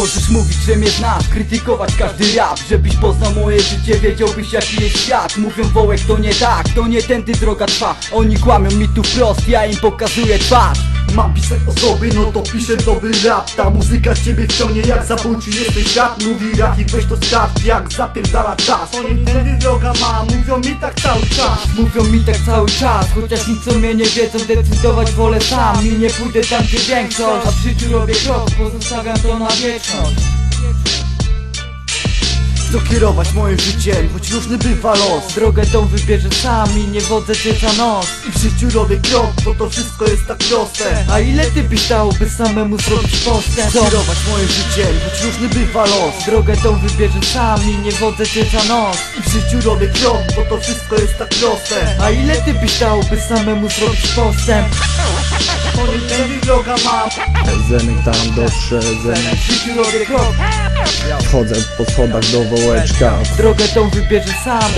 Możesz mówić, że mnie znasz, krytykować każdy rap Żebyś poznał moje życie, wiedziałbyś jaki jest świat. Mówią wołek to nie tak, to nie tędy droga trwa. Oni kłamią mi tu wprost, ja im pokazuję twarz Mam pisać osoby, no to piszę dobry rap. Ta muzyka ciebie wciągnie jak zabójczy jesteś świat Mówi Rafik weź to sprawdź jak zapierdala czas. Oni tędy droga ma, mówią mi tak cały czas. Mówią mi tak cały czas, chociaż nic o mnie nie wiedzą Decydować wolę sam. I nie pójdę tam gdzie większość. A w życiu robię krok, pozostawiam to na wieczność Chcą kierować moim życiem, choć różny bywa los Drogę tą wybierze sam i nie wodzę cię za nos I w życiu robię krok, bo to wszystko jest tak proste A ile ty byś dał, by samemu zrobić postęp? Co? Kierować moim życiem, choć różny bywa los Drogę tą wybierze sam i nie wodzę cię za nos I w życiu robię krok, bo to wszystko jest tak proste A ile ty byś dał, by samemu zrobić postęp? Oni tędy droga ma, Zenek tam dotrze, Zenek. W życiu robię krok, Wchodzę po schodach do wołeczka. Drogę tą wybierze sam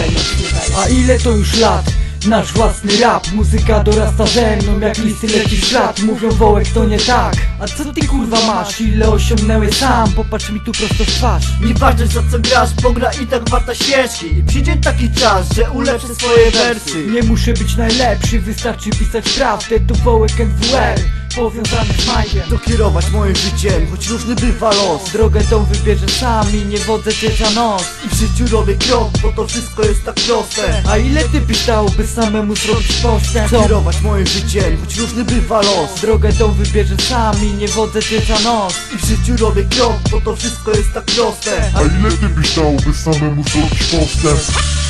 A ile to już lat? Nasz własny rap, muzyka dorasta ze mną Jak listy leci w ślad, mówią wołek to nie tak. A co ty kurwa masz? Ile osiągnęłeś sam? Popatrz mi tu prosto w twarz. Nieważne za co grasz, bo gra i tak warta świeżki I przyjdzie taki czas, że ulepszę swoje wersy. Nie muszę być najlepszy, wystarczy pisać prawdę To wołek NWR, powiązany z Majkiem To kierować moim życiem, choć różny bywa los Drogę tą wybierze sam i nie wodzę cię za nos I w życiu robię krok, bo to wszystko jest tak proste A ile ty byś dał, by samemu zrobić postęp? Co? Kierować moim życiem, choć różny bywa los Drogę tą wybierze sam i nie wodzę cię za nos I w życiu robię krok, bo to wszystko jest tak proste A ile ty byś dał, by samemu zrobić postęp?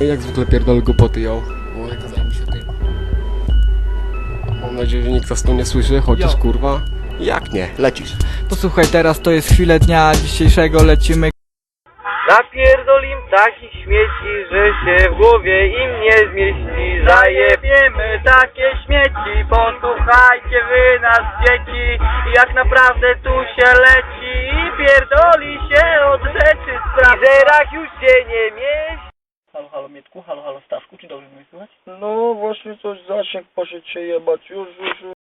Jak zwykle pierdolę głupoty ją. Bo nie kazałem się tym. Mam nadzieję, że nikt nas tu nie słyszy, chociaż Jo. kurwa. Jak nie? Lecisz. Posłuchaj, teraz to jest chwilę dnia dzisiejszego, lecimy Napierdolim takich śmieci, że się w głowie im nie zmieści Zajebiemy takie śmieci, posłuchajcie wy nas dzieci Jak naprawdę tu się leci Mietku, halo, halo Staszku, czy dobrze mnie słychać? No właśnie coś zasięg poszedł się jebać, już, już, już.